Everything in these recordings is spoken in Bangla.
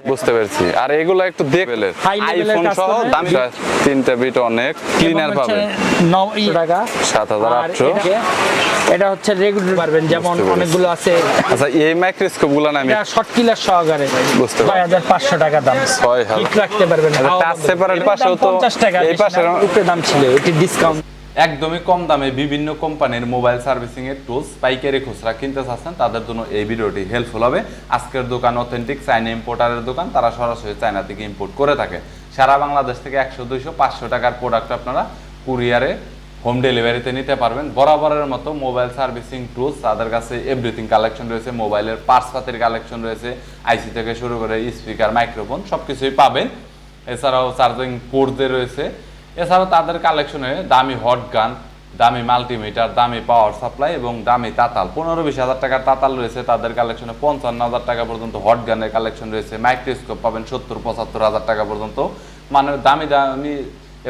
বুঝতে পেরেছি। আর এগুলো একটু এর আইফোন সহ দামি। তিনটা বিট অনেক ক্লিনার ন- ই টাকা। সাত হাজার আর আটশো এটা- এটা হচ্ছে রেগুলার পারবেন যেমন অনেকগুলো আছে। আচ্ছা এই মাইক্রোস্কোপগুলো না আমি এটা শর্ট কিলার সহকারে। বুঝতে পারছি। ছয় হাজার পাঁচশো টাকা দাম। ছয় হাজার। হিট রাখতে পারবেন আচ্ছা, separate এটার পাশেও তো- 50 টাকা এই পাশে উপরে দাম ছিল এটি ডিসকাউন্ট একদমই কম দামে বিভিন্ন কোম্পানির মোবাইল সার্ভিসিং এর টুলস পাইকারি খুচরা কিনতে চাচ্ছেন, তাদের জন্য এই ভিডিওটি হেল্পফুল হবে। আজকের দোকান অথেন্টিক চাইনা ইম্পোর্টারের দোকান, তারা সরাসরি চায়না থেকে ইম্পোর্ট করে থাকে। সারা বাংলাদেশ থেকে একশো, দুইশো, পাঁচশো টাকার প্রোডাক্ট আপনারা কুরিয়ারে হোম ডেলিভারিতে নিতে পারবেন। বরাবরের মতো মোবাইল সার্ভিসিং টুলস তাদের কাছে এভরিথিং কালেকশন রয়েছে, মোবাইলের পার্টস পাতির কালেকশন রয়েছে আইসি থেকে শুরু করে স্পিকার মাইক্রোফোন সব কিছুই পাবেন। এছাড়াও চার্জিং পোর্টদের রয়েছে। এছাড়াও তাদের কালেকশনে দামি হট গান দামি মাল্টিমিটার দামি পাওয়ার সাপ্লাই এবং দামি তাতাল। পনেরো বিশ হাজার টাকার তাতাল রয়েছে তাদের কালেকশনে পঞ্চান্ন হাজার টাকা পর্যন্ত হট গানের কালেকশন রয়েছে। মাইক্রোস্কোপ পাবেন সত্তর, পঁচাত্তর হাজার টাকা পর্যন্ত। মানে দামি দামি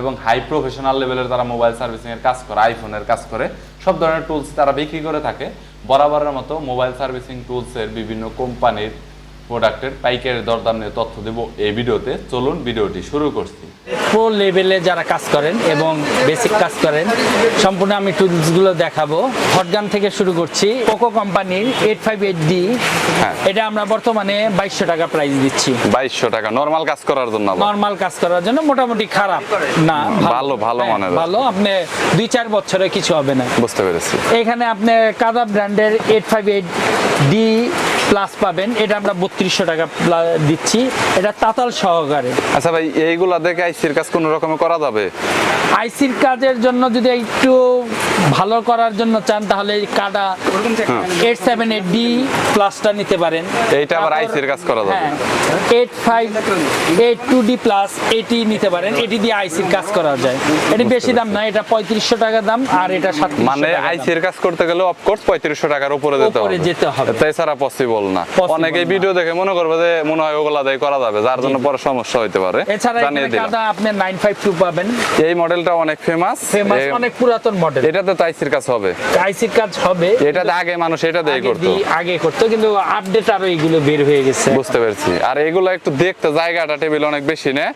এবং হাই প্রফেশনাল লেভেলের তারা মোবাইল সার্ভিসিং এর কাজ করে আইফোনের কাজ করে, সব ধরনের টুলস তারা বিক্রি করে থাকে। বরাবরের মতো মোবাইল সার্ভিসিং টুলসের বিভিন্ন কোম্পানির প্রোডাক্টের পাইকারি দরদাম নিয়ে তথ্য দেব এই ভিডিওতে। চলুন ভিডিওটি শুরু করছি। প্রো লেভেলে যারা কাজ করেন এবং বেসিক কাজ করেন সম্পূর্ণ আমি টুলসগুলো দেখাবো। হটগান থেকে শুরু করছি। পোকো কোম্পানির এইট ফাইভ এইট ডি। এটা আমরা বর্তমানে বাইশশো টাকা প্রাইস দিচ্ছি। বাইশশো টাকা। নর্মাল কাজ করার জন্য নর্মাল কাজ করার জন্য মোটামুটি খারাপ। না ভালো, ভালো মানের। ভালো। আপনি দুই চার বছরে কিছু হবে না। বুঝতে পেরেছি। এখানে আপনি কাদা ব্র্যান্ডের eight five eight D plus পাবেন। এটা আমরা বত্রিশশো টাকা দিচ্ছি। এটা তাতাল সহকারে। আচ্ছা ভাই এইগুলা দেখে আইসির কাজ কোনো রকমে করা যাবে? আইসির কাজের জন্য যদি একটু ভালো করার জন্য চান তাহলে কাটা এইট সেভেন এইট ডি প্লাসটা নিতে পারেন। এইটা আবার আইসির কাজ করা যাবে। Eight five eight two D plus এটি নিতে পারেন। এটি দিয়ে আইসির কাজ করা যায়। এটি বেশি দাম না এটা পঁয়ত্রিশশো টাকা দাম আর এটা সাতত্রিশশো মানে। আইসির কাজ করতে গেলে অফকোর্স পঁয়ত্রিশশো টাকার উপরে যেতে উপরে হবে। যেতে হবে। তাই ছাড়া পসিবল না অনেকে ভিডিও দেখে মনে করবে যে মনে হয় ওগুলা দিয়ে করা যাবে যার জন্য পরে সমস্যা হতে পারে। এছাড়া এখানে আপনি নাইন ফাইভ টু পাবেন। এই মডেলটা অনেক ফেমাস ফেমাস অনেক পুরাতন মডেল এটাতে তো আইসির কাজ হবে। আইসির কাজ হবে। এটা আগে মানুষ এটা দিয়ে করতো। আগে করতো কিন্তু আপডেট আরও এগুলো বের হয়ে গেছে। বুঝতে পেরেছি। আর এগুলো একটু দেখতে জায়গাটা টেবিল অনেক বেশি না?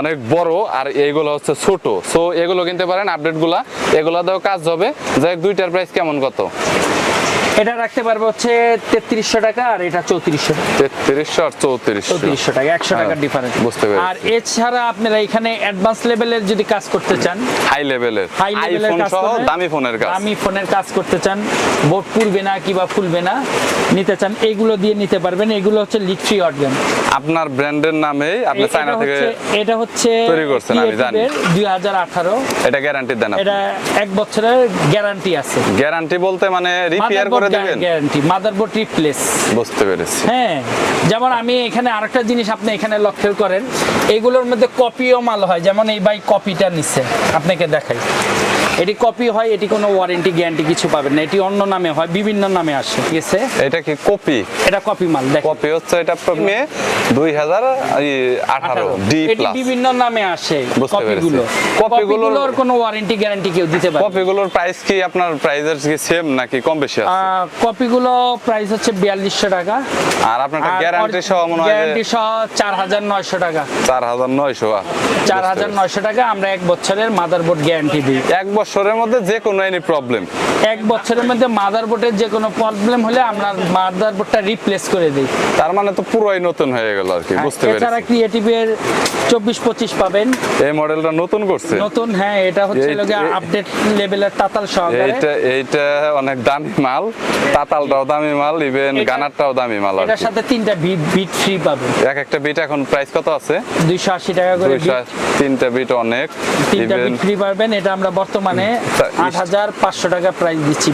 অনেক বড় আর এইগুলো হচ্ছে ছোট। সো এগুলো কিনতে পারেন আপডেটগুলা। এগুলা দাও কাজ হবে। যাই দুইটার প্রাইস কেমন কত? এটা রাখতে পারব হচ্ছে তেত্রিশশো টাকা আর এটা চৌত্রিশশো তেত্রিশশো আর চৌত্রিশশো। চৌত্রিশশো টাকা একশো টাকার হ্যাঁ, ডিফারেন্স বুঝতে পেরেছি। আর এছাড়া আপনারা এখানে অ্যাডভান্স লেভেলের যদি কাজ করতে চান হাই লেভেলের হাই লেভেলের কাজ দামি ফোনের কাজ। দামি ফোনের কাজ করতে চান বোর্ড পুড়বে না কিবা ফুলবে না নিতে চান এগুলো দিয়ে নিতে পারবেন। এগুলো হচ্ছে লিট্রি অর্গান আপনার ব্র্যান্ডের নামে আপনি চায়না থেকে এটা হচ্ছে তৈরি করছেন, আমি জানি। দুই হাজার আঠারো। এটা গ্যারান্টি দেন এটা এক বছরের গ্যারান্টি আছে। গ্যারান্টি বলতে মানে রিপেয়ার করে দিবেন? গ্যারান্টি মাদারবোর্ড রিপ্লেস বুঝতে পেরেছি। হ্যাঁ যেমন আমি এখানে আরেকটা জিনিস আপনি এখানে লক্ষ্য করেন এগুলোর মধ্যে কপিও মাল হয় যেমন এই ভাই কপিটা নিচ্ছে আপনাকে দেখাই। এটি কপি হয় এটি কোনো ওয়ারেন্টি গ্যারান্টি কিছু পাবেন না। এটি অন্য নামে হয় বিভিন্ন নামে আসে ঠিক আছে? এটা কি কপি এটা কপি মাল দেখ কপি হচ্ছে এটা মে দুই হাজার আঠারো ডি এটি বিভিন্ন নামে আসে। কপিগুলো কপিগুলোর- কোনো ওয়ারেন্টি গ্যারান্টি কেউ দিতে পারে। কপিগুলোর প্রাইস কি আপনার প্রাইসের কি সেম নাকি কম বেশি আছে? কপিগুলো প্রাইস হচ্ছে বিয়াল্লিশশো টাকা। আর আপনার গ্যারান্টি সহ মনে হয় গ্যারান্টি সহ চার হাজার নয়শো টাকা। চার হাজার নয়শো চার হাজার নয়শো টাকা আমরা এক বছরের মাদারবোর্ড গ্যারান্টি দিই। এক বছরের মধ্যে যে কোনো এনি প্রবলেম এক বছরের মধ্যে মাদারবোর্ডের যে কোনো প্রবলেম হলে আমরা মাদারবোর্ডটা রিপ্লেস করে দিই। তার মানে তো পুরোই নতুন হয়ে গেল আর কি বুঝতে এছাড়া পেরেছি ক্রিয়েটিভের চব্বিশ পঁচিশ পাবেন। এই মডেলটা নতুন করছে? নতুন হ্যাঁ এটা হচ্ছে এই- আপডেট লেভেলের তাতাল সহকারে। এইটা এইটা অনেক দামি মাল তাতালটাও দামি মাল ইভেন গানারটাও দামি মাল এটার সাথে তিনটা বিট বিট ফ্রি পাবেন। এক একটা বিট এখন প্রাইস কত আছে? দুইশো আশি টাকা করে beat, তিনটা বিট অনেক তিনটা বিট ফ্রি পাবেন এটা আমরা বর্তমানে হাজার পাঁচশো টাকা প্রাইস দিচ্ছি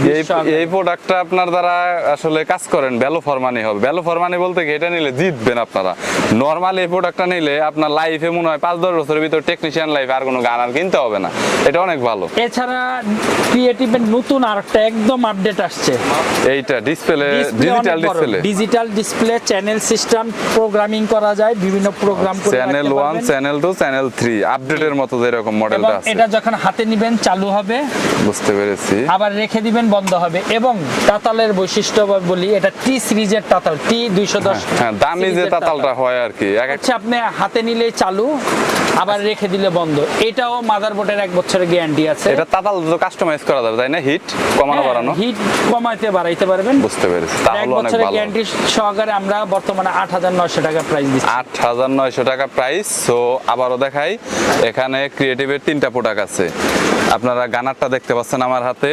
এই প্রোডাক্টটা আপনার দ্বারা আসলে কাজ করেন ভ্যালু ফর মানি হবে। ভ্যালু ফর মানি বলতে কি এটা নিলে জিতবেন আপনারা। নর্মাল এই প্রোডাক্টটা নিলে আপনার লাইফে মনে হয় পাঁচ দশ বছরের ভিতর টেকনিশিয়ান লাইফ আর কোনো গান আর কিনতে হবে না। এটা অনেক ভালো। এছাড়া ক্রিয়েটিভের নতুন আরেকটা একদম আপডেট আসছে। এইটা display digital display digital display channel system programming করা যায় বিভিন্ন প্রোগ্রাম করে চ্যানেল রাখতে one channel two channel three আপডেটের মতো যেরকম মডেলটা আছে। এটা যখন হাতে নিবেন চালু চালু হবে। বুঝতে পেরেছি। আবার রেখে দিবেন বন্ধ হবে। এবং তাতালের বৈশিষ্ট্য বলি এটা টি সিরিজের তাতাল টি দুইশো দশ হ্যাঁ দামি যে তাতালটা হয় আর কি এক এক হচ্ছে আপনি হাতে নিলে চালু আবার রেখে দিলে বন্ধ। এটাও মাদারবোর্ডের এক বছরের গ্যারান্টি আছে। এটা তাতাল তো কাস্টমাইজ করা যাবে তাই না? হিট কমানো বাড়ানো। হিট কমাইতে বাড়াইতে পারবেন। বুঝতে পেরেছি। এক তাহলে অনেক বছরের গ্যারান্টি সহকারে আমরা বর্তমানে আট হাজার নয়শো টাকা প্রাইস দিচ্ছি। আট হাজার নয়শো টাকা প্রাইস সো আবারও দেখাই এখানে ক্রিয়েটিভের তিনটা প্রোডাক্ট আছে। আপনারা গানারটা দেখতে পাচ্ছেন আমার হাতে।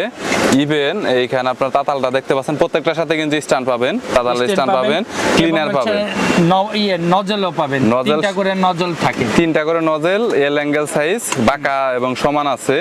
ইভেন এইখানে আপনার তাতালটা দেখতে পাচ্ছেন প্রত্যেকটার সাথে কিন্তু স্ট্যান্ড পাবেন তাতালের স্ট্যান্ড পাবেন ক্লিনার পাবেন। ইয়ে নজলও পাবেন তিনটা করে নজল থাকে। তিনটা করে নজেল এল অ্যাঙ্গেল সাইজ বাঁকা এবং সমান আছে।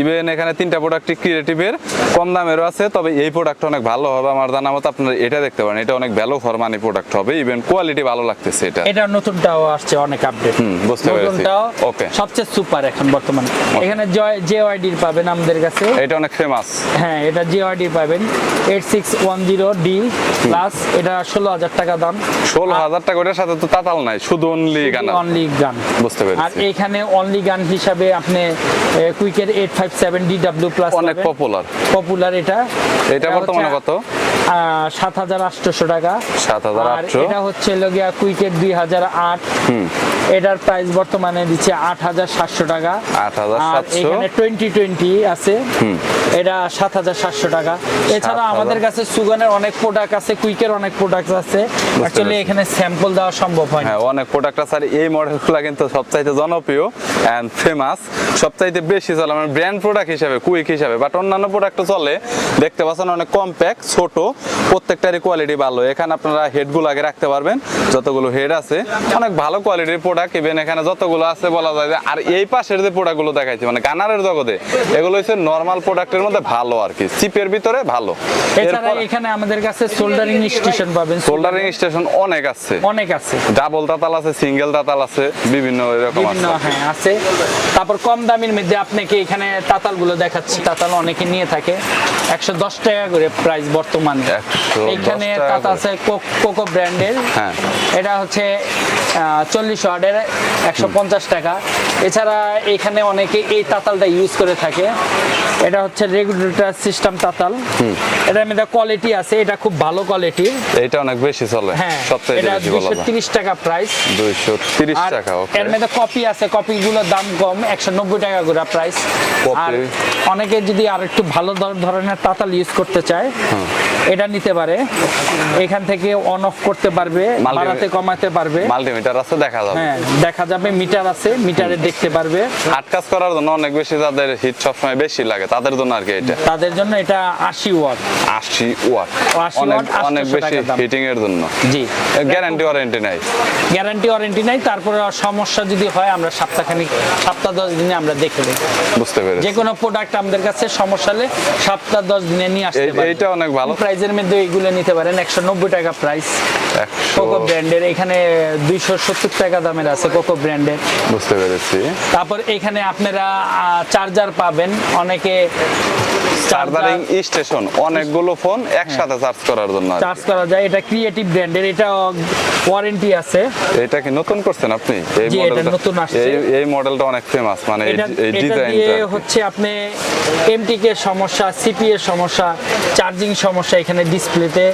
ইভেন এখানে তিনটা প্রোডাক্ট ক্রিয়েটিভের কম দামেরও আছে তবে এই প্রোডাক্ট অনেক ভালো হবে আমার জানা মতো আপনারা এটা দেখতে পারেন। এটা অনেক ভ্যালু ফর মানি প্রোডাক্ট হবে ইভেন কোয়ালিটি ভালো লাগতেছে এটা। এটা নতুনটাও আসছে অনেক আপডেট হুম, বুঝতে পেরেছি। ওকে সবচেয়ে সুপার এখন বর্তমানে। এখানে জয় জেওয়াইডির পাবেন আমাদের কাছে। এটা অনেক ফেমাস হ্যাঁ এটা জিআরডি পাবেন eight six one zero D plus এটা ষোলো হাজার টাকা দাম। ষোলো হাজার টাকা ওটার সাথে তো তাতাল নাই শুধু অনলি গান অনলি গান। বুঝতে পেরেছি। আর এখানে অনলি গান হিসাবে আপনি কুইকের eight five seven D W plus অনেক পপুলার পপুলার এটা। এটা বর্তমানে কত? সাত হাজার আটশোশো টাকা। 7,800 আর এটা হচ্ছে লগিয়া কুইকের দুই হাজার আট। এটার প্রাইস বর্তমানে দিচ্ছে আট হাজার সাতশো টাকা। 8,700 আর এখানে টোয়েন্টি টোয়েন্টি আছে। এটা সাত হাজার সাতশো টাকা। এছাড়া আমাদের কাছে সুগানের অনেক প্রোডাক্ট আছে কুইকের অনেক প্রোডাক্ট আছে। অ্যাকচুয়ালি এখানে স্যাম্পল দেওয়া সম্ভব হয় না হ্যাঁ অনেক প্রোডাক্ট আছে। আর এই মডেলগুলো কিন্তু সবচাইতে জনপ্রিয় অ্যান্ড ফেমাস সবচাইতে বেশি চলে আমার ব্র্যান্ড প্রোডাক্ট হিসাবে কুইক হিসাবে। বাট অন্যান্য প্রোডাক্টও চলে। দেখতে পাচ্ছেন অনেক কম্প্যাক্ট ছোট। প্রত্যেকটারই কোয়ালিটি ভালো। এখানে আপনারা হেডগুলো আগে রাখতে পারবেন। যতগুলো হেড আছে অনেক ভালো কোয়ালিটির প্রোডাক্ট ইভেন এখানে যতগুলো আছে বলা যায় যে আর এই পাশের যে প্রোডাক্টগুলো দেখাইছি মানে গানারের জগতে এগুলো হচ্ছে নর্মাল প্রোডাক্টের মধ্যে ভালো আর কি। চিপের ভিতরে ভালো। এছাড়া এখানে আমাদের কাছে সোল্ডারিং স্টেশন পাবেন। সোল্ডারিং স্টেশন অনেক আছে। অনেক আছে। ডাবল তাতাল আছে সিঙ্গেল তাতাল আছে বিভিন্ন এরকম আছে। হ্যাঁ আছে। তারপর কম দামের মধ্যে আপনাকে এখানে তাতালগুলো দেখাচ্ছি। তাতাল অনেকে নিয়ে থাকে। একশো দশ টাকা করে প্রাইস বর্তমানে। 110 এখানে টাকা আছে কোকো ব্র্যান্ডের। হ্যাঁ। এটা হচ্ছে চল্লিশ ওয়ার্ডের একশো পঞ্চাশ টাকা। এছাড়া এখানে অনেকে এই তাতালটা ইউজ করে থাকে। এটা হচ্ছে রেগুলেটর সিস্টেম তাতাল। এটার মধ্যে কোয়ালিটি আছে এটা খুব ভালো কোয়ালিটির এইটা অনেক বেশি চলে। হ্যাঁ সবচেয়ে এটা বেশি বলা দুশো যায় তিরিশ টাকা প্রাইস দুইশো তিরিশ আর টাকা ওকে এর মধ্যে কপি আছে কপিগুলোর দাম কম একশো নব্বই টাকা করে প্রাইস আর অনেকে যদি আর একটু ভালো ধর- ধরনের তাতাল ইউজ করতে চায় এটা নিতে পারে। এখান থেকে অন অফ করতে পারবে বাড়াতে কমাতে পারবে। মাল্টিমিটার আছে দেখা যাবে। হ্যাঁ দেখা যাবে মিটার আছে মিটারে দেখতে পারবে। হাট কাজ করার জন্য অনেক বেশি যাদের হিট সবসময় বেশি লাগে তাদের জন্য আর কি এটা। তাদের জন্য এটা আশি ওয়াট। আশি ওয়াট। অনেক অনেক বেশি হিটিং এর জন্য। জি। গ্যারান্টি ওয়ারেন্টি নাই। গ্যারান্টি ওয়ারেন্টি নাই তারপরে সমস্যা যদি হয় আমরা সপ্তাহখানিক সপ্তাহ দশ দিনে আমরা দেখে দেবো বুঝতে পেরেছি। যে কোনো প্রোডাক্ট আমাদের কাছে সমস্যা হলে সপ্তাহ দশ দিনে নিয়ে আসতে পারে এইটা অনেক ভালো। প্রাইজের মধ্যে এগুলো নিতে পারেন। একশো নব্বই টাকা প্রাইস কোকো ব্র্যান্ডের এখানে দুইশো সত্তর টাকা দামের আছে কোকো ব্র্যান্ডের বুঝতে পেরেছি। তারপর এখানে আপনারা চার্জার পাবেন। অনেকে চার্জারিং স্টেশন অনেকগুলো ফোন একসাথে চার্জ করার জন্য চার্জ করা যায় এটা ক্রিয়েটিভ ব্র্যান্ডের এটা ওয়ারেন্টি আছে। এটা কি নতুন করছেন আপনি? এই মডেলটা নতুন আসছে। এই মডেলটা অনেক ফেমাস মানে এই এটা এটা ডিজাইনটা হচ্ছে আপনি এমটিকে সমস্যা সিপি এর সমস্যা চার্জিং সমস্যা এখানে ডিসপ্লেতে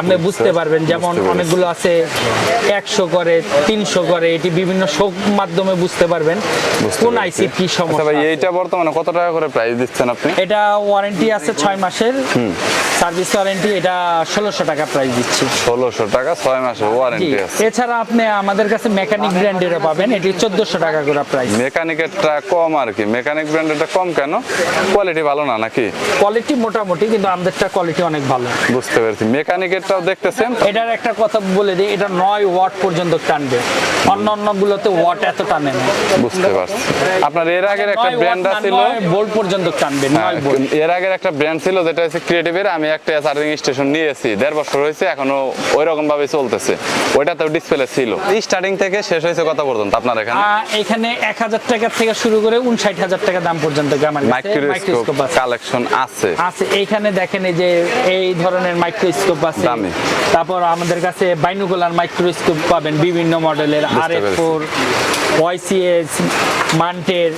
আপনি বুঝতে পারবেন। যেমন। অনেকগুলো আছে একশো করে তিনশো করে এটি বিভিন্ন শোক মাধ্যমে বুঝতে পারবেন। কোন। আইসি কি আচ্ছা সমস্যা এইটা বর্তমানে কত টাকা করে প্রাইস দিচ্ছেন আপনি? এটা ওয়ারেন্টি আছে ছয় মাসের। সার্ভিস ওয়ারেন্টি এটা ষোলোশো টাকা প্রাইস দিচ্ছি। ষোলোশো টাকা ছয় মাসের ওয়ারেন্টি আছে। এছাড়া আপনি আমাদের কাছে মেকানিক ব্র্যান্ডেরও পাবেন এটি চোদ্দশো টাকা করে প্রাইস মেকানিকেরটা কম আর কি। মেকানিক ব্র্যান্ডেরটা কম কেন? কোয়ালিটি ভালো না নাকি? কোয়ালিটি মোটামুটি কিন্তু আমাদেরটা কোয়ালিটি অনেক ভালো। বুঝতে পেরেছি। মেকানিকেরটাও দেখতেছেন? এটার একটা কথা বলে দিই এটা নয় ওয়াট পর্যন্ত টানবে। অন্য অন্য গুলোতে ওয়াট এত টানে না। বুঝতে পারছি। আপনার এর আগের একটা ব্র্যান্ড আছে ছিল বোল্ট পর্যন্ত টানবে হ্যাঁ, নয় বোল্ট এর আগের একটা ব্র্যান্ড ছিল যেটা হচ্ছে ক্রিয়েটিভের আমি একটা চার্জিং স্টেশন নিয়েছি। দেড় বছর হয়েছে এখনও ওই রকম ভাবে চলতেছে। ওইটাতেও ডিসপ্লে ছিল। স্টার্টিং থেকে শেষ হয়েছে কত পর্যন্ত আপনার এখানে? এখানে এক হাজার টাকা থেকে শুরু করে উনষাট হাজার টাকা দাম পর্যন্ত মাইক্রোস্কোপ মাইক্রোস্কোপ কালেকশন আছে। আছে। এইখানে দেখেন এই যে এই ধরনের মাইক্রোস্কোপ আছে। দামি। তারপর আমাদের কাছে বাইনোকুলার মাইক্রোস্কোপ পাবেন বিভিন্ন মডেলের আর এফ। ফোর ওয়াইসিএস মান্টের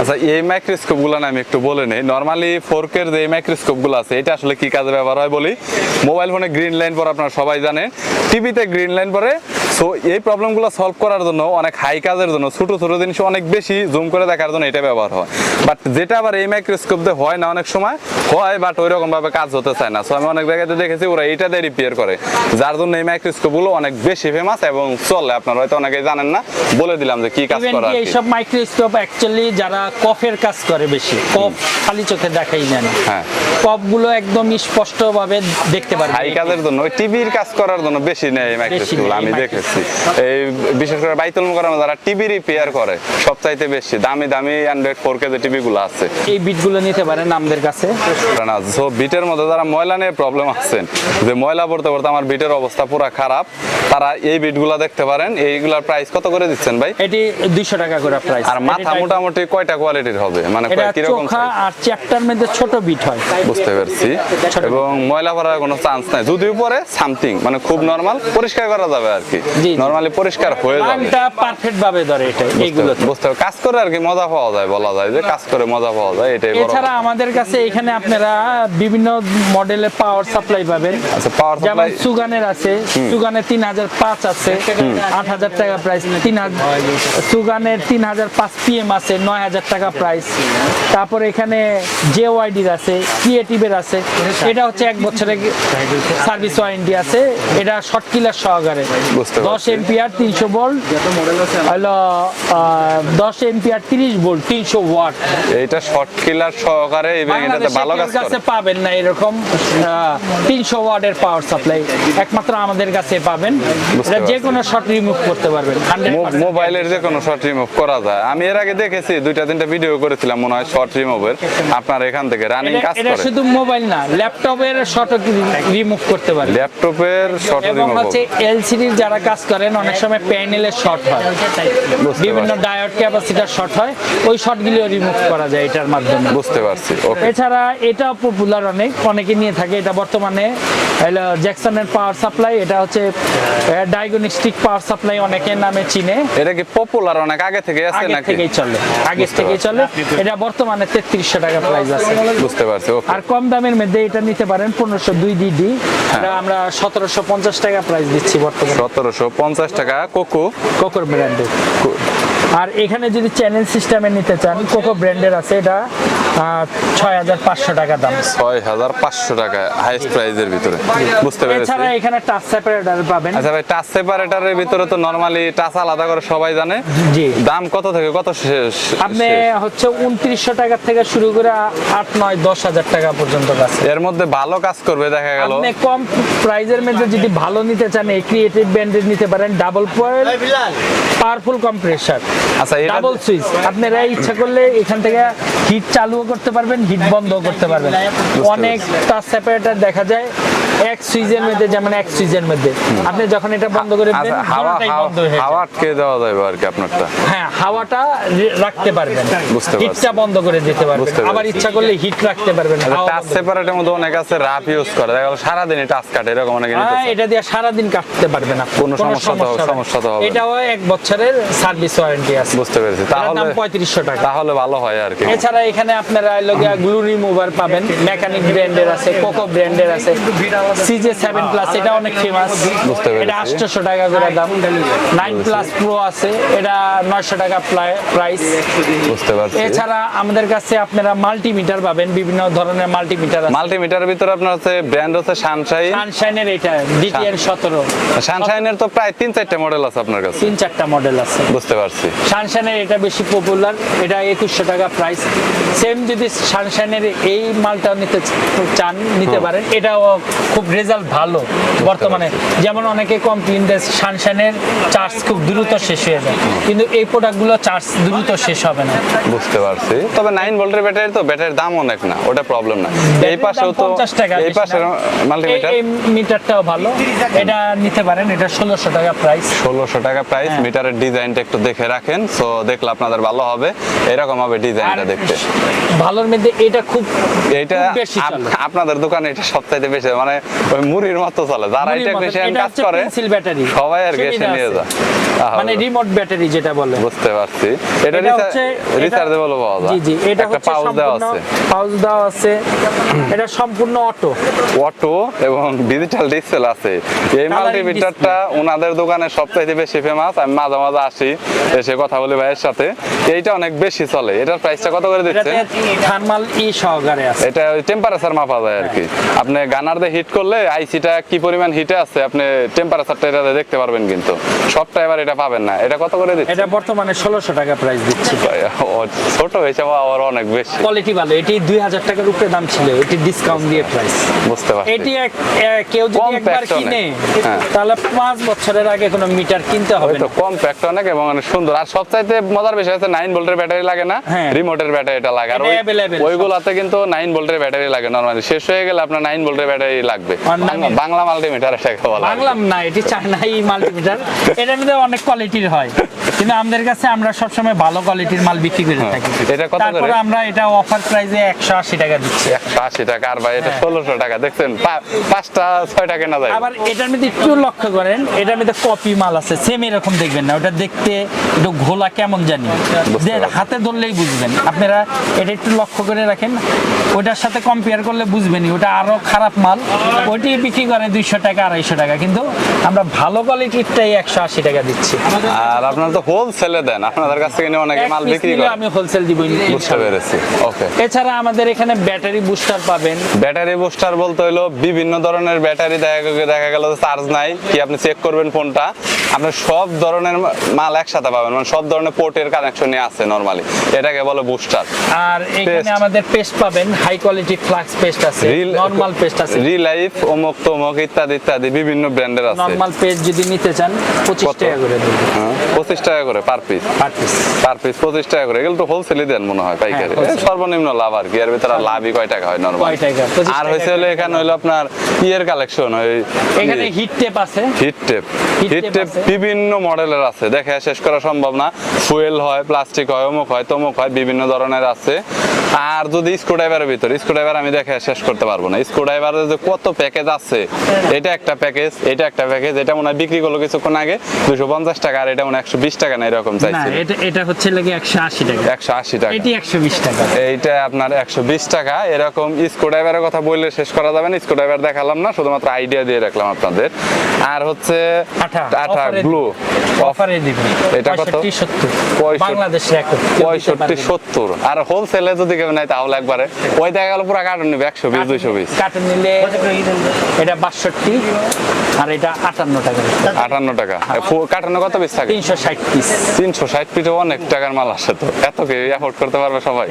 আচ্ছা এই মাইক্রোস্কোপগুলো আমি একটু বলে নেই। নর্মালি ফোরকের যে মাইক্রোস্কোপগুলো আছে এটা আসলে কি কাজে ব্যবহার হয় বলি? মোবাইল ফোনে গ্রিন লাইন পরে আপনারা সবাই জানেন টিভিতে গ্রিন লাইন পরে। সো এই প্রবলেমগুলো সলভ করার জন্য অনেক হাই কাজের জন্য ছোট ছোট জিনিস অনেক বেশি জুম করে দেখার জন্য এটা ব্যবহার হয়। বাট যেটা আবার এই মাইক্রোস্কোপ দিয়ে হয় না অনেক সময় হয় বাট ওই রকম ভাবে কাজ হতে চায় না। সো আমি অনেক জায়গাতে দেখেছি ওরা এইটা দিয়ে রিপেয়ার করে। যার জন্য এই মাইক্রোস্কোপগুলো অনেক বেশি ফেমাস এবং চলে। আপনারা হয়তো অনেকেই জানেন না বলে দিলাম যে কি কাজ করা এইসব মাইক্রোস্কোপ অ্যাকচুয়ালি যারা কফের কাজ করে বেশি কফ খালি চোখে দেখাই না। হ্যাঁ। কফগুলো একদম স্পষ্ট ভাবে দেখতে পারবে। হাই কাজের জন্য ওই টিভির কাজ করার জন্য বেশি নেই মাইক্রোস্কোপ আমি দেখেছি। এই বিশেষ করে বাইতুল মোকাররমে যারা টিভি রিপেয়ার করে সবচাইতে বেশি দামি দামি অ্যান্ড্রয়েড ফোর কে যে টিভি গুলো আছে। এই বিটগুলো নিতে পারেন আমাদের কাছে। না সো বিটের মধ্যে যারা ময়লা নিয়ে প্রবলেম আছেন যে ময়লা পড়তে পড়তে আমার বিটের অবস্থা পুরো খারাপ তারা এই বিটগুলো দেখতে পারেন। এইগুলার প্রাইস কত করে দিচ্ছেন ভাই? এটি দুইশো টাকা করে প্রাইস আর মাথা মোটামুটি কয়টা কোয়ালিটির হবে? মানে এটা কয়- কীরকম চোখা আর চ্যাপ্টার মধ্যে ছোট বিট হয়। বুঝতে পারছি। এবং ময়লা পড়ার কোনো চান্স নাই। যদিও পরে সামথিং মানে খুব নরমাল পরিষ্কার করা যাবে আর কি। নরমালি পরিষ্কার হয়ে যাবে। লাইনটা পারফেক্ট ভাবে ধরে এটা এইগুলো বুঝতে কাজ করে আর কি মজা পাওয়া যায় বলা যায় যে কাজ করে মজা পাওয়া যায় এটাই এছাড়া আমাদের কাছে এখানে আপনারা বিভিন্ন মডেলের পাওয়ার সাপ্লাই পাবেন। আচ্ছা পাওয়ার যেমন সাপ্লাই সুগানের আছে সুগানের তিন হাজার পাঁচ আছে। আট হাজার টাকা প্রাইস তিন হাজার সুগানের তিন হাজার পাঁচ পিএম আছে। নয় হাজার টাকা প্রাইস তারপরে এখানে জে ওয়াইডির আছে ক্রিয়েটিভের আছে। এটা হচ্ছে এক বছরের সার্ভিস ওয়ারেন্টি আছে। এটা শর্ট কিলার সহকারে। দশ। এমপিআর তিনশো ভোল্ট হলো দশ এমপিআর তিরিশ ভোল্ট তিনশো ওয়াট এইটা শর্ট কিলার সহকারে এবং এটাতে ভালো কাছে পাবেন না এরকম তিনশো ওয়াটের পাওয়ার সাপ্লাই একমাত্র আমাদের কাছে পাবেন। এটা যে কোনো শর্ট রিমুভ করতে পারবেন মোবাইলের যে কোনো শর্ট রিমুভ করা যায়। আমি এর আগে দেখেছি দুইটা তিনটা ভিডিও করেছিলাম মনে হয় শর্ট রিমুভের আপনার এখান থেকে রানিং এটা- কাজ এটা করে। শুধু মোবাইল না ল্যাপটপের শর্ট রিমুভ করতে পারবেন ল্যাপটপের শর্ট এবং রিমুভ হচ্ছে এলসিডির যারা কাজ করেন অনেক সময় প্যানেলের শর্ট হয়। বিভিন্ন ডায়োড ক্যাপাসিটার শর্ট হয় ওই শর্টগুলো রিমুভ করা যায় এটার মাধ্যমে। বুঝতে পারছি ওকে এছাড়া এটাও পপুলার অনেক অনেকে নিয়ে থাকে এটা বর্তমানে হলো জ্যাকসনের পাওয়ার সাপ্লাই এটা হচ্ছে ডায়াগনস্টিক পাওয়ার সাপ্লাই অনেকের নামে চিনে। এটা কি পপুলার অনেক আগে থেকে আছে আগে নাকি? থেকেই চলে। আগে থেকে চলে। এটা বর্তমানে তেত্রিশশো টাকা প্রাইস আছে। বুঝতে পারছি আর কম দামের মধ্যে এটা নিতে পারেন পনেরোশো দুই ডিডি হ্যাঁ। এটা আমরা সতেরোশো পঞ্চাশ টাকা প্রাইস দিচ্ছি বর্তমানে। সতেরোশো পঞ্চাশ টাকা কোকো। কোকোর ব্র্যান্ডের আর এখানে যদি চ্যানেল সিস্টেমে নিতে চান কোকো ব্র্যান্ডের আছে এটা ছয় হাজার পাঁচশো টাকা দাম। ছয় হাজার পাঁচশো টাকা হাইস্ট প্রাইজের ভিতরে। বুঝতে পেরেছি। এছাড়া এখানে টাচ সেপারেটার পাবেন। আচ্ছা ভাই টাচ সেপারেটারের ভিতরে তো নরমালি টাচ আলাদা করে সবাই জানে। জি। দাম কত থেকে কত শেষ আপনি হচ্ছে উনত্রিশশো টাকা থেকে শুরু করে আট নয় দশ হাজার টাকা পর্যন্ত আছে। এর মধ্যে ভালো কাজ করবে দেখা গেল। আপনি কম প্রাইজের মধ্যে যদি ভালো নিতে চান এই ক্রিয়েটিভ ব্র্যান্ডের নিতে পারেন ডাবল পয়েন্ট পাওয়ারফুল কম্প্রেসার আচ্ছা এটা ডাবল সুইচ আপনারা ইচ্ছা করলে এখান থেকে হিট চালুও করতে পারবেন হিট বন্ধও করতে পারবেন। অনেক টাচ সেপারেটর দেখা যায় এক সুইচের মধ্যে যেমন এক সুইচের মধ্যে। আপনি যখন এটা বন্ধ করে দিবেন আচ্ছা হাওয়া পুরোটাই হাওয়া- বন্ধ হয়ে হাওয়া আটকে দেওয়া যাবে আর কি আপনারটা। হ্যাঁ হাওয়াটা রাখতে পারবেন। বুঝতে পারছি। হিটটা বন্ধ করে দিতে পারবেন। আবার ইচ্ছা করলে হিট রাখতে পারবেন টাচ সেপারেটের মধ্যে অনেক আছে রাফ ইউজ করে। দেখা গেল সারাদিনই টাচ কাটে এরকম অনেকে হ্যাঁ এটা দিয়ে সারাদিন কাটতে পারবেন আপনি। কোনো সমস্যা তো সমস্যা তো হবে এটাও এক বছরের সার্ভিস ওয়ারেন্টি আছে বুঝতে পেরেছি। এটার দাম তাহলে পঁয়ত্রিশশো টাকা। তাহলে ভালো হয় আর কি। এছাড়া এখানে আপনারা লগিয়া গ্লু রিমুভার পাবেন। মেকানিক ব্র্যান্ডের আছে কোকো ব্র্যান্ডের আছে। সিজে সেভেন প্লাস এটা অনেক ফেমাস বুঝতে পেরেছি। এটা আটশোশো টাকা করে দাম। নাইন প্লাস প্রো আছে এটা নয়শো টাকা প্রাইস বুঝতে পারছি। এছাড়া আমাদের কাছে আপনারা মাল্টিমিটার পাবেন বিভিন্ন ধরনের মাল্টিমিটার আছে। মাল্টিমিটারের ভিতরে আপনার হচ্ছে ব্র্যান্ড হচ্ছে সানশাইন সানশাইনের এটা ডিটিএন সতেরো। সানশাইনের তো প্রায় তিন চারটে মডেল আছে আপনার কাছে। তিন চারটা মডেল আছে। বুঝতে পারছি। সানশাইনের এটা বেশি পপুলার এটা একুশশো টাকা প্রাইস সেম যদি সানশাইনের এই মালটা নিতে চান নিতে পারেন এটাও খুব রেজাল্ট ভালো বর্তমানে। যেমন অনেকে কমপ্লেন দেয় সানশাইনের চার্জ খুব দ্রুত শেষ হয়ে যায়। কিন্তু এই প্রোডাক্টগুলো চার্জ দ্রুত শেষ হবে না। বুঝতে পারছি। তবে নাইন ভোল্টের ব্যাটারি তো ব্যাটারির দাম অনেক না ওটা প্রবলেম না। এই পাশেও তো 50 টাকা এই পাশের মাল্টিমিটার এই- মিটারটাও ভালো। এটা নিতে পারেন এটা ষোলোশো টাকা প্রাইস ষোলোশো টাকা প্রাইস। মিটারের ডিজাইনটা একটু দেখে রাখেন সো দেখলে আপনাদের ভালো হবে। এরকম হবে ডিজাইনটা দেখতে। ভালোর মধ্যে এটা খুব বেশি চলে। আপনাদের দোকানে এটা সবচাইতে বেশি মানে ওই মুড়ির মতো চলে। যারা এটা কাজ করে pencil battery। সবাই আর সুবিধা নিয়ে। যায়। মানে রিমোট ব্যাটারি যেটা বলে। বুঝতে পারছি। এটা এটা হচ্ছে রিচার্জেবল পাওয়া যায়। জি জি এটা হচ্ছে সম্পূর্ণ আছে। পাউচ দেওয়া আছে। এটা সম্পূর্ণ অটো অটো এবং ডিজিটাল ডিসপ্লে আছে। এই মাল্টিমিটারটা ওনাদের দোকানে সবচাইতে বেশি ফেমাস আমি মাঝে মাঝে আসি এসে কথা বলি ভাইয়ের সাথে এইটা অনেক বেশি চলে। এটার প্রাইসটা কত করে দিচ্ছে? থার্মাল ই সহকারে আছে। এটা টেম্পারেচার মাপা যায় আর কি। আপনি গানার দিয়ে হিট করলে আইসিটা কি পরিমাণ হিটে আছে আপনি টেম্পারেচারটা এটা দেখতে পারবেন কিন্তু। সবটা এবার এটা পাবেন না। এটা কত করে দিচ্ছে? এটা বর্তমানে ষোলোশো টাকা প্রাইস দিচ্ছি। ও, ছোট হিসাবে আবার অনেক বেশি। কোয়ালিটি ভালো। এটি দুই হাজার টাকার উপরে দাম ছিল। এটি ডিসকাউন্ট দিয়ে প্রাইস বুঝতে পারছি। এটি এক কেউ যদি একবার কিনে হ্যাঁ। তাহলে পাঁচ বছরের আগে কোনো মিটার কিনতে হবে না। কম প্যাকটা অনেক এবং অনেক সুন্দর। আর সবচাইতে মজার বিষয় হচ্ছে নাইন ভোল্টের ব্যাটারি লাগে না হ্যাঁ। রিমোটের ব্যাটারিটা লাগে। আর এটা ওইগুলাতে কিন্তু নাইন ভোল্টের ব্যাটারি লাগে নরমালি শেষ হয়ে গেলে আপনার নাইন ভোল্টের ব্যাটারি লাগবে। বাংলা- বাংলা মাল্টিমিটার এটাকে বলা হয়। বাংলাম না এটি চায়নাই মাল্টিমিটার এটার মধ্যে অনেক কোয়ালিটির হয়। কিন্তু আমাদের কাছে আমরা সবসময় ভালো কোয়ালিটির মাল বিক্রি করে থাকি। হ্যাঁ। এটা কত করে? তারপরে আমরা এটা অফার প্রাইসে একশো আশি টাকা দিচ্ছি। একশো আশি টাকা। আর ভাই এটা হ্যাঁ। ষোলোশো টাকা। দেখছেন পাঁচটা ছয় টাকা না যায়। আবার এটার মধ্যে একটু লক্ষ্য করেন এটার মধ্যে কপি মাল আছে। সেম এরকম দেখবেন না। ওটা দেখতে একটু ঘোলা কেমন জানি? যে হাতে ধরলেই বুঝবেন। আপনারা এটা একটু লক্ষ্য করে রাখেন। ওটার সাথে কম্পেয়ার করলে বুঝবেনই। ওটা আরও খারাপ মাল। ওইটি বিক্রি করে দুইশো টাকা আড়াইশো টাকা। কিন্তু আমরা ভালো কোয়ালিটিরটাই একশো আশি টাকা দিচ্ছি। আর আপনারা তো হোলসেলে দেন। আপনাদের কাছ থেকে অনেকে মাল বিক্রি করে আমি হোলসেল দিব বুঝতে পেরেছি। ওকে এছাড়া আমাদের এখানে ব্যাটারি বুস্টার পাবেন। ব্যাটারি বুস্টার বলতে হলো বিভিন্ন ধরনের ব্যাটারি দেখা দেখা গেল চার্জ নাই। কি আপনি চেক করবেন ফোনটা আপনি সব ধরনের মাল একসাথে পাবেন। মানে সব ধরনের পোর্টের কানেকশনই আছে নরমালি এটাকে বলে বুস্টার আর এখানে আমাদের পেস্ট পাবেন হাই কোয়ালিটি ফ্লাক্স পেস্ট আছে নরমাল পেস্ট আছে। রিলাইফ অমুক তমুক ইত্যাদি ইত্যাদি বিভিন্ন ব্র্যান্ডের আছে। নরমাল পেস্ট যদি নিতে চান পঁচিশ কত? টাকা করে দেবো। হ্যাঁ, পঁচিশ টাকা করে per piece per piece per piece পঁচিশ টাকা করে। এগুলো তো হোলসেলই দেন মনে হয় পাইকারি। হ্যাঁ, সর্বনিম্ন লাভ আর কি। এর ভিতরে লাভই কয় টাকা হয় নরমাল কয় টাকা? আর হয়েছে হলো এখানে হলো আপনার ইয়ের কালেকশন ওই এখানে হিট টেপ আছে। হিট টেপ হিট টেপ বিভিন্ন মডেলের আছে। দেখে শেষ করা সম্ভব না ফুয়েল হয় প্লাস্টিক হয় অমুক হয় তমুক হয় বিভিন্ন ধরনের আছে। আর যদি স্ক্রুড্রাইভারের ভিতরে স্ক্রুড্রাইভার আমি দেখে শেষ করতে পারব না। স্ক্রুড্রাইভারের যে কত প্যাকেজ আছে এটা একটা প্যাকেজ এটা একটা প্যাকেজ এটা মনে হয় বিক্রি করল কিছুক্ষণ আগে দুশো পঞ্চাশ টাকা আর এটা মনে একশো বিশ টাকা না এরকম না চাইছে। এটা এটা হচ্ছে লাগে একশো আশি টাকা। একশো আশি টাকা। এটি একশো বিশ টাকা। এইটা আপনার একশো বিশ টাকা এরকম স্ক্রুড্রাইভারের কথা বললে শেষ করা যাবে না স্ক্রুড্রাইভার দেখালাম না শুধুমাত্র আইডিয়া দিয়ে রাখলাম আপনাদের। আর হচ্ছে আঠা গ্লু অফারে দিবেন এটা কত? পঁয়ষট্টি সত্তর। আর হোলসেলে যদি নাই তাহলে একবারে। ওই দেখা গেল পুরো কার্টুন নিবে, একশো বিশ, দুইশো বিশ। কার্টুন নিলে এটা বাষট্টি। আর এটা আটান্ন টাকা। আটান্ন টাকা। কার্টুনে কত পিস থাকে? তিনশো ষাট পিস তিনশো ষাট পিঠে অনেক টাকার মাল আসে তো। এত কি অ্যাফোর্ড করতে পারবে সবাই?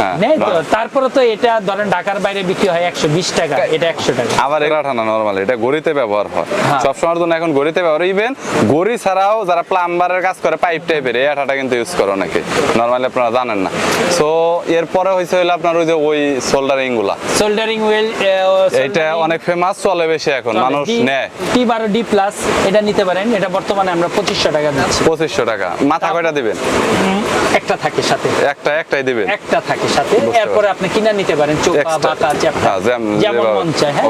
হ্যাঁ নেই তো তারপরে তো এটা ধরেন ঢাকার বাইরে বিক্রি হয় একশো বিশ টাকা এটা একশো টাকা। আবার এটা আঠানা নরমাল এটা গড়িতে ব্যবহার হয়। হ্যাঁ। সবসময়ের জন্য এখন গড়িতে ব্যবহার ইভেন গড়ি ছাড়াও যারা প্লাম্বারের কাজ করে পাইপ টাইপের এই আঠাটা কিন্তু ইউজ করে অনেকে। নরমালি আপনারা জানেন না। সো এরপরে হয়েছে হলো আপনার ওই যে ওই সোল্ডারিংগুলা। সোল্ডারিং ওয়েল এইটা অনেক ফেমাস চলে বেশি এখন। মানুষ নেয়। টি বারো ডি প্লাস এটা নিতে পারেন। এটা বর্তমানে আমরা পঁচিশশো টাকা দিচ্ছি। পঁচিশশো টাকা। মাথা কয়টা দিবেন? একটা থাকে সাথে। একটা একটাই দিবেন? একটা থাকে সাথে। এরপরে আপনি কিনা নিতে পারেন চোপা বাটা চ্যাপটা। হ্যাঁ, যেমন মন চায় হ্যাঁ?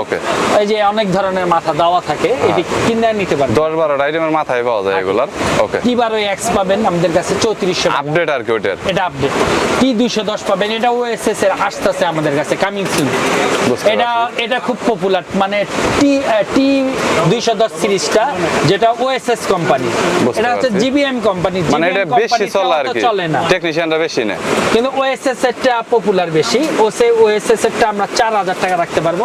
এই যে অনেক ধরনের মাথা দেওয়া থাকে এটি কিনা নিতে পারেন। দশ বারোটা আইটেমের মাথায় পাওয়া যায় এগুলার ওকে টি বারো এক্স পাবেন আমাদের কাছে চৌত্রিশশো আপডেট আর কি ওইটার? এটা আপডেট টি দুইশো দশ পাবেন এটা ওএসএস এর আসতেছে আমাদের কাছে কামিং সুন এটা এটা খুব পপুলার মানে টি টি দুইশো দশ সিরিজটা যেটা ওএসএস কোম্পানি এটা হচ্ছে জিবিএম কোম্পানি মানে এটা বেশি চলে আর কি। চলে না। টেকনিশিয়ানরা বেশি নেয়। কিন্তু ওএসএস এরটা পপুলার বেশি। ও সেই ওএসএস এরটা আমরা চার হাজার টাকা রাখতে পারব।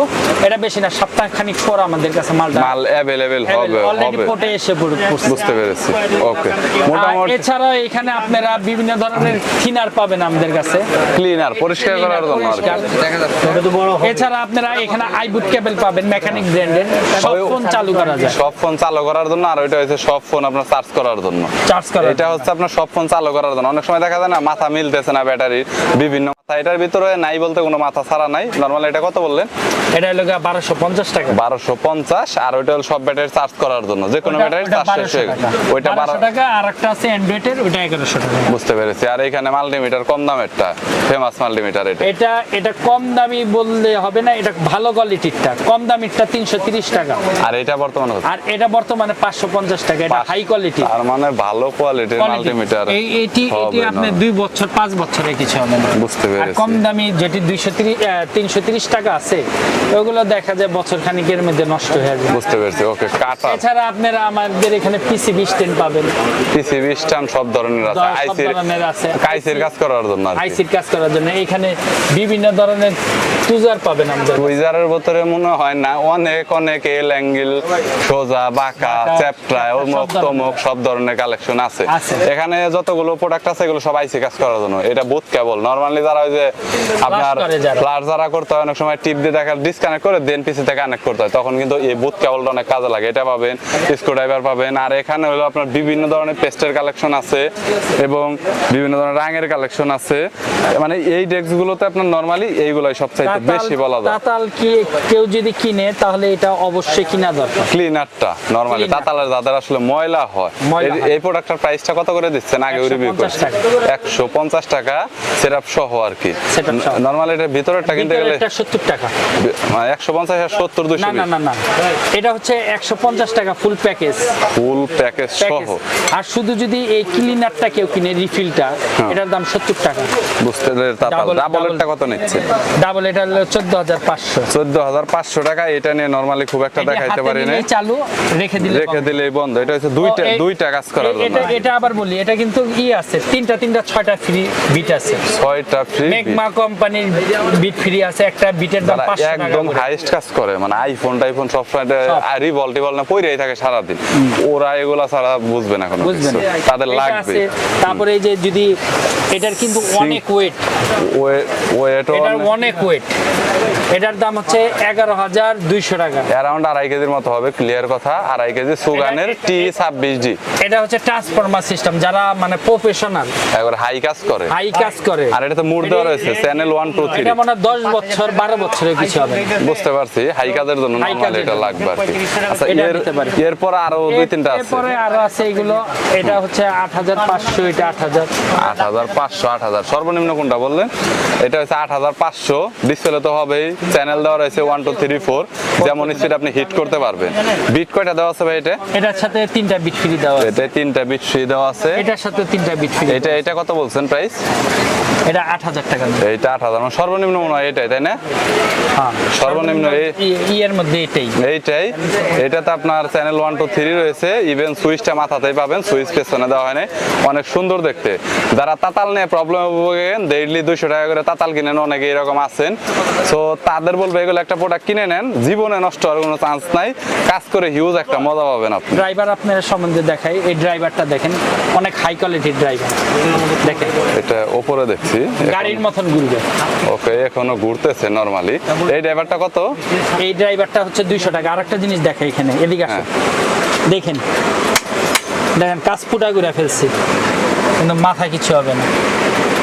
এটা বেশি না সপ্তাহ খানিক পর আমাদের কাছে মালটা মাল অ্যাভেলেবেল হবে অলরেডি ফোটে এসে পড়ছে। বুঝতে পেরেছি। ওকে মোটামুটি এছাড়াও এখানে আপনারা বিভিন্ন ধরনের থিনার পাবেন আমাদের কাছে। ক্লিনার পরিষ্কার করার জন্য। এছাড়া আপনারা এখানে আইবুট কেবল পাবেন মেকানিক ব্র্যান্ডের সব ফোন চালু করা যায়। সব ফোন চালু করার জন্য আর ওইটা হচ্ছে সব ফোন আপনার চার্জ করার জন্য। চার্জ করা এটা হচ্ছে আপনার সব ফোন চালু করার জন্য। অনেক সময় দেখা যায় না মাথা মিলতেছে না ব্যাটারি বিভিন্ন মাথা এটার ভিতরে নাই বলতে কোনো মাথা ছাড়া নাই। নর্মাল এটা কত বললেন? এটা হলো বারোশো পঞ্চাশ টাকা। বারোশো পঞ্চাশ আর ওইটা হলো সব ব্যাটারি চার্জ করার জন্য। যে কোনো ব্যাটারি চার্জ শেষ হয়ে গেছে। ওইটা বারো 1200 টাকা আর একটা আছে অ্যান্ড্রয়েডের ওইটা এগারোশো টাকা। বুঝতে পেরেছি। আর এখানে মাল্টিমিটার কম দামেরটা ফেমাস মাল্টিমিটার এটা। এটা এটা কম দামি বললে হবে না এটা ভালো কোয়ালিটিরটা কম দামিরটা তিনশো তিরিশ টাকা। আর এটা বর্তমানে? আর এটা বর্তমানে পাঁচশো পঞ্চাশ টাকা এটা হাই কোয়ালিটি আর মানে ভালো কোয়ালিটির মাল্টিমিটার এই এটি এটি আপনি দুই বছর পাঁচ বছরে কিছু হবে না। বুঝতে পেরেছি। কম দামি যেটি দুইশো তিনশো তিরিশ টাকা আছে ওগুলো দেখা যায় বছর খানিকের মধ্যে নষ্ট হয়ে যায় বুঝতে পেরেছি ওকে কাটা এছাড়া আপনারা আমাদের এখানে পিসিবি স্ট্যান্ড পাবেন। পিসিবি স্ট্যান্ড সব ধরনের আছে আইসির আছে। কাইসির কাজ করার জন্য আইসির কাজ করার জন্য। এখানে বিভিন্ন ধরনের টুজার পাবেন আমাদের টুইজারের ভিতরে মনে হয় না অনেক অনেক এল অ্যাঙ্গেল সোজা বাঁকা চ্যাপটা অমুক সব তমুক সব ধরনের কালেকশন আছে। আছে। এখানে যতগুলো প্রোডাক্ট আছে এগুলো সব আইসি কাজ করার জন্য। এটা বুথ কেবল নরমালি যারা ওই যে আপনার করে যারা। করতে হয় অনেক সময় টিপ দিয়ে দেখা ডিসকানেক্ট করে দেন পিসি থেকে কানেক্ট করতে হয়। তখন কিন্তু এই বুথ কেবলটা অনেক কাজে লাগে। এটা পাবেন স্ক্রু ড্রাইভার পাবেন। আর এখানে হলো আপনার বিভিন্ন ধরনের পেস্টের কালেকশন আছে এবং বিভিন্ন ধরনের রাঙের কালেকশন আছে। মানে এই ডেস্ক গুলোতে আপনার নরমালি এইগুলাই সবচাইতে বেশি বলা যায়। তাতাল কি কেউ যদি কিনে তাহলে এটা অবশ্যই কিনা দরকার। ক্লিনারটা নরমালি তাতালের যাদের আসলে ময়লা হয় এই- হয়। প্রোডাক্টটার প্রাইসটা কত করে দিচ্ছেন? আগে রিভিউ 150 টাকা। একশো পঞ্চাশ টাকা সেটআপ সহ আর কি Setup সহ। নরমালি এটা ভিতরেরটা কিনতে গেলে এটা সত্তর টাকা। একশো পঞ্চাশ আর সত্তর দুশো না না না না। এটা হচ্ছে একশো পঞ্চাশ টাকা ফুল প্যাকেজ ফুল প্যাকেজ সহ। আর শুধু যদি এই ক্লিনারটা কেউ কিনে রিফিলটা এটার দাম সত্তর টাকা। বুঝতে ডাবলেরটা double। কত নিচ্ছে? ডাবল এটা হলো চোদ্দ হাজার পাঁচশো। চোদ্দ হাজার পাঁচশো টাকা এটা নিয়ে নরমালি খুব একটা দেখাইতে পারি না চালু রেখে দিলে রেখে দিলে বন্ধ। এটা হচ্ছে দুইটা দুইটা কাজ করার জন্য। এটা এটা আবার বলি এটা কিন্তু ই আছে। তিনটা তিনটা ছয়টা ফ্রি বিট আছে। ছয়টা ফ্রি মেগমা কোম্পানির বিট ফ্রি আছে একটা বিটের দাম যারা পাঁচশো টাকা একদম। হাইস্ট কাজ করে মানে আইফোন টাইফোন সব সময় সব। রিভল টিভল না পইরেই থাকে সারাদিন। ওরা এগুলা ছাড়া বুঝবে না কোনো। তাদের লাগবে। তারপরে এই যে যদি এটার কিন্তু অনেক ওয়েট ওয়েট এটার অনেক ওয়েট এটার দাম হচ্ছে এগারো হাজার দুইশো টাকা। অ্যারাউন্ড আড়াই কেজির মতো হবে ক্লিয়ার কথা। আড়াই কেজি সুগানের টি ছাব্বিশ ডি এটা হচ্ছে ট্রান্সফরমার সিস্টেম যারা মানে প্রফেশনাল একবার হাই কাজ করে। হাই কাজ করে। আর এটা তো মুড দেওয়া রয়েছে চ্যানেল ওয়ান টু থ্রি এটা মনে দশ বছর বারো বছরের কিছু হবে। বুঝতে পারছি হাই কাজের জন্য High এটা লাগবে আর কি। আচ্ছা এর এরপর আরও দুই তিনটা আছে। এরপরে আরও আছে এগুলো। এটা হচ্ছে এটা সর্বনিম্ন কোনটা বললেন? এটা হচ্ছে আট হাজার পাঁচশো। ডিসপ্লে তো হবেই। চ্যানেল দেওয়া রয়েছে ওয়ান টু থ্রি ফোর যেমন স্পিড আপনি হিট করতে পারবেন। বিট কয়টা দেওয়া আছে ভাই এটা? এটার সাথে তিনটা বিট ফ্রি দেওয়া আছে। এটা তিনটা বিট ফ্রি দেওয়া আছে। এটার সাথে তিনটা বিট ফ্রি এটা এটা কত বলছেন প্রাইস এটা আট হাজার হাজার টাকা এইটা আট হাজার সর্বনিম্ন মনে হয় এটাই তাই না? সর্বনিম্ন ইয়ের মধ্যে এটাই। এইটাই। এটাতে আপনার চ্যানেল ওয়ান টু থ্রি রয়েছে। ইভেন সুইচটা মাথাতেই পাবেন। সুইচ পেছনে দেওয়া অনেক সুন্দর দেখতে। যারা তাতাল নিয়ে প্রবলেম ভোগেন দুইশো টাকা করে তাতাল কিনেন অনেকে এরকম আছেন। সো তাদের বলব এগুলো একটা প্রোডাক্ট কিনে নেন। জীবনে নষ্ট হওয়ার কোনো চান্স নাই। কাজ করে হিউজ একটা মজা পাবেন আপনি। ড্রাইভার আপনার সম্বন্ধে দেখাই। এই ড্রাইভারটা দেখেন অনেক হাই কোয়ালিটির ড্রাইভার দেখেন। এটা ওপরে দেখছি। গাড়ির মতন ঘুরবে। ওকে এখনও ঘুরতেছে নরমালি এই ড্রাইভারটা কত? এই ড্রাইভারটা হচ্ছে দুইশো টাকা। আরেকটা জিনিস দেখে এখানে এদিকে আসো। দেখেন। দেখেন কাজ পুটা ঘুরে ফেলছি। কিন্তু মাথা কিছু হবে না।